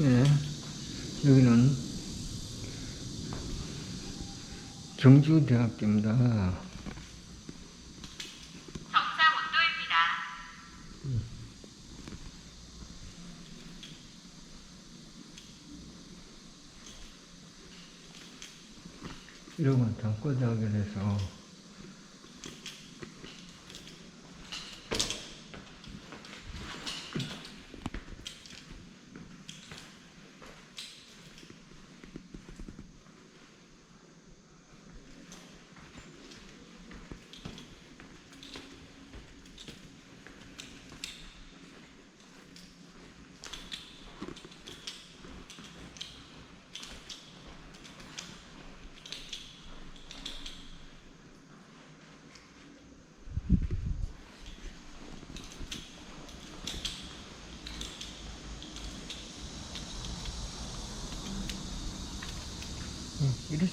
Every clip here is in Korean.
네, 여기는 경주대학교입니다. 정상 온도입니다. 이러면 단과대학을 해서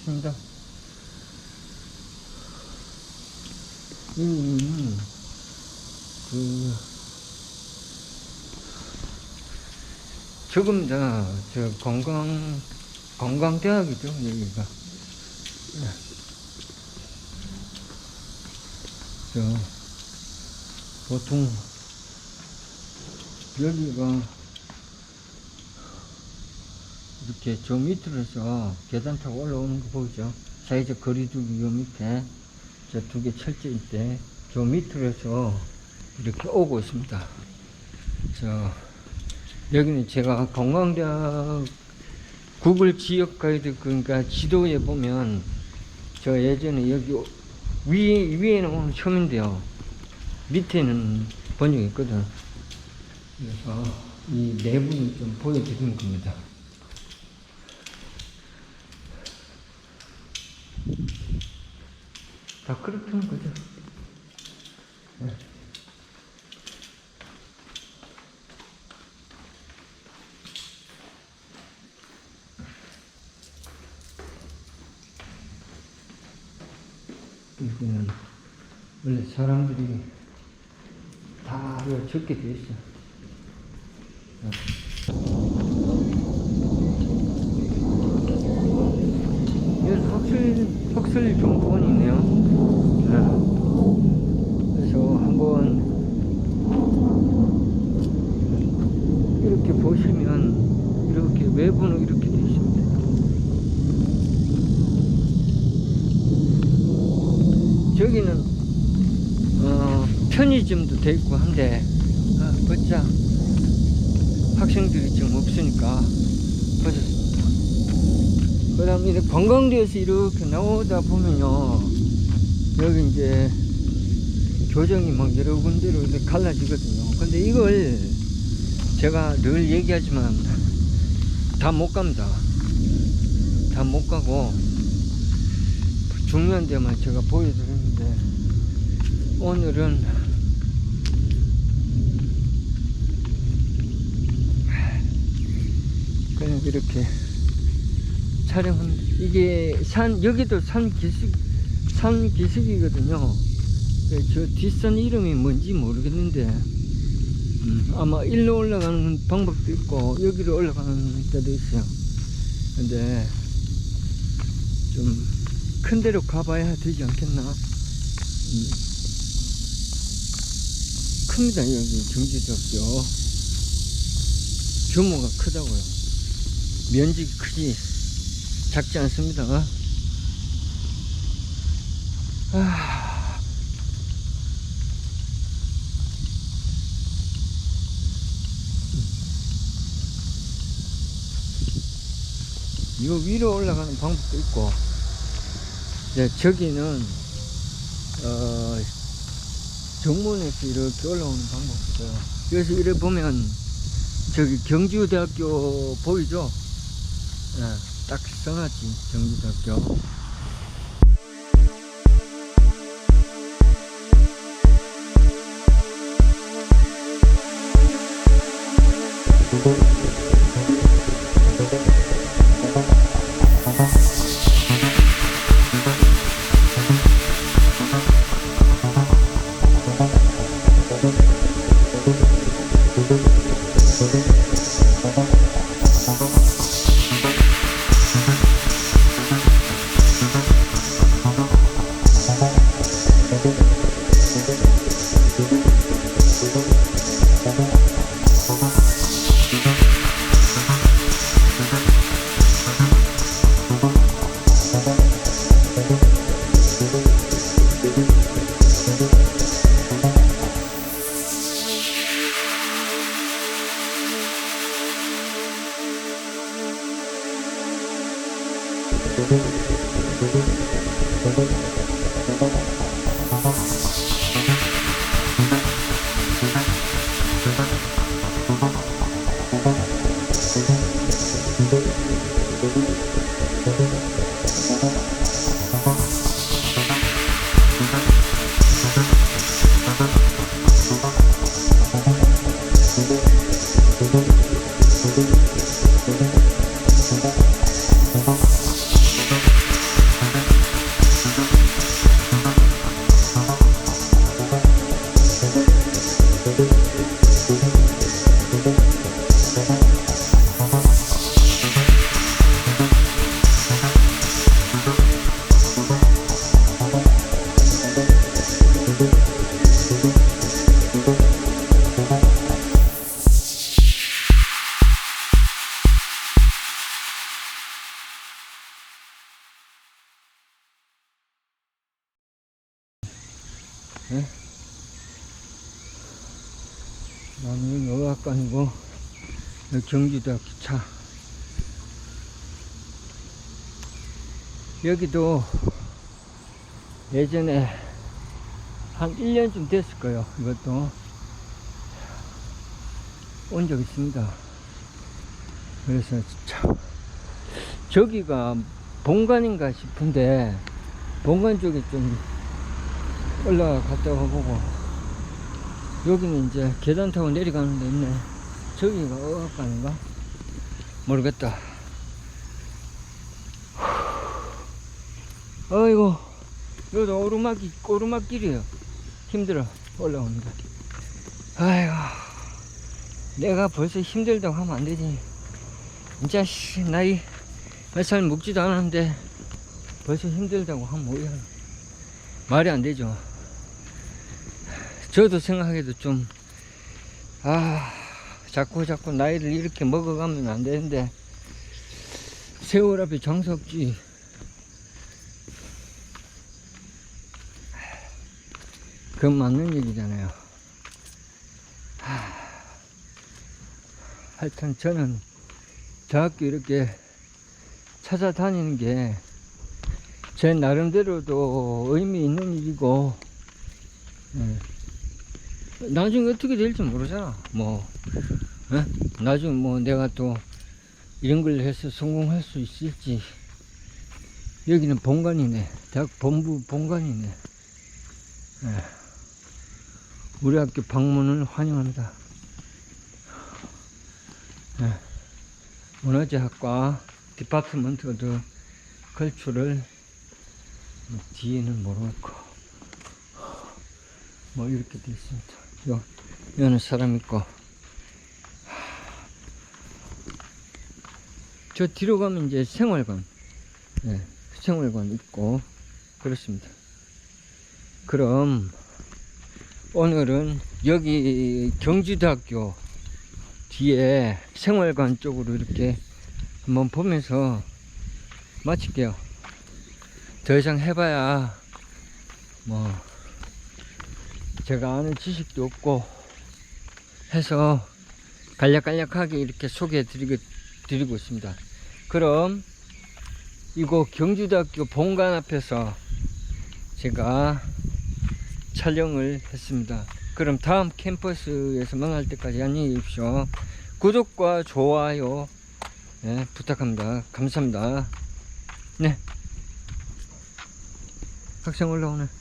네, 이렇습니다. 음, 그, 조금 더, 저, 건강, 건강대학이죠, 여기가. 네. 저, 보통, 여기가, 이렇게 저 밑으로서 계단 타고 올라오는 거 보이죠? 사회적 거리두기 요 밑에 저 두 개 철제일 때저 밑으로서 이렇게 오고 있습니다. 저 여기는 제가 건강대학 구글 지역 가이드 그러니까 지도에 보면 저 예전에 여기 위 위에는 오늘 처음인데요. 밑에는 본 적이 있거든. 그래서 이 내부를 좀 보여드리는 겁니다. 다 그렇다는 거죠. 네. 여기는 원래 사람들이 다 적게 돼 있어. 이건 학술, 학술 정보원이네요. 네. 그래서 한번 이렇게 보시면 이렇게 외부는 이렇게 돼 있습니다. 저기는 어, 편의점도 돼 있고 한데 아, 벗자 학생들이 지금 없으니까 벗었습니다. 그 다음에 관광지에서 이렇게 나오다 보면요 여기 이제 교정이 막 여러 군데로 이렇게 갈라지거든요. 근데 이걸 제가 늘 얘기하지만 다 못 갑니다. 다 못 가고 중요한 데만 제가 보여드리는데 오늘은 그냥 이렇게 촬영합니다. 이게 산 여기도 산 기슭 산 기슭이거든요. 예, 저 뒷산 이름이 뭔지 모르겠는데 음, 아마 일로 올라가는 방법도 있고 여기로 올라가는 데도 있어요. 근데 좀 큰 데로 가봐야 되지 않겠나? 음. 큽니다 여기 경주대학교 규모가 크다고요. 면적이 크지 작지 않습니다. 아, 이거 위로 올라가는 방법도 있고, 이제 저기는, 어, 정문에서 이렇게 올라오는 방법도 있어요. 그래서 이래 보면, 저기 경주대학교 보이죠? 예, 딱 써놨지, 경주대학교. どこどこどこどこどこどこどこどこどこ 나는 어학관이고 여기 경기대학교 차. 여기도 예전에 한 1년쯤 됐을 거예요 이것도. 온 적 있습니다. 그래서 참 저기가 본관인가 싶은데 본관 쪽에 좀 올라갔다가 보고 여기는 이제 계단 타고 내려가는 데 있네. 저기가 어학관인가? 모르겠다. 어이구, 여기도 오르막이, 오르막길이에요. 힘들어, 거. 아이고, 내가 벌써 힘들다고 하면 안 되지. 진짜, 씨, 나이 몇 살 먹지도 않았는데 벌써 힘들다고 하면 뭐야. 말이 안 되죠. 저도 생각해도 좀, 아, 자꾸 자꾸 나이를 이렇게 먹어가면 안 되는데, 세월 앞에 장사 없지. 그건 맞는 얘기잖아요. 하, 하여튼 저는 대학교 이렇게 찾아다니는 게 제 나름대로도 의미 있는 일이고, 예. 나중에 어떻게 될지 모르잖아. 뭐, 예? 나중에 뭐 내가 또 이런 걸 해서 성공할 수 있을지. 여기는 본관이네. 대학 본부 본관이네. 예. 우리 학교 방문을 환영합니다. 예. 문화재학과 디파트먼트 오브 컬처를 뭐 뒤에는 모르겠고 뭐 이렇게 돼 있습니다. 요, 여는 사람 있고. 저 뒤로 가면 이제 생활관. 예, 생활관 있고. 그렇습니다. 그럼, 오늘은 여기 경주대학교 뒤에 생활관 쪽으로 이렇게 한번 보면서 마칠게요. 더 이상 해봐야, 뭐, 제가 아는 지식도 없고 해서 간략간략하게 이렇게 소개해 드리고, 드리고 있습니다. 그럼 이곳 경주대학교 본관 앞에서 제가 촬영을 했습니다. 그럼 다음 캠퍼스에서 만날 때까지 안녕히 계십시오. 구독과 좋아요 네, 부탁합니다. 감사합니다. 네. 학생 올라오네.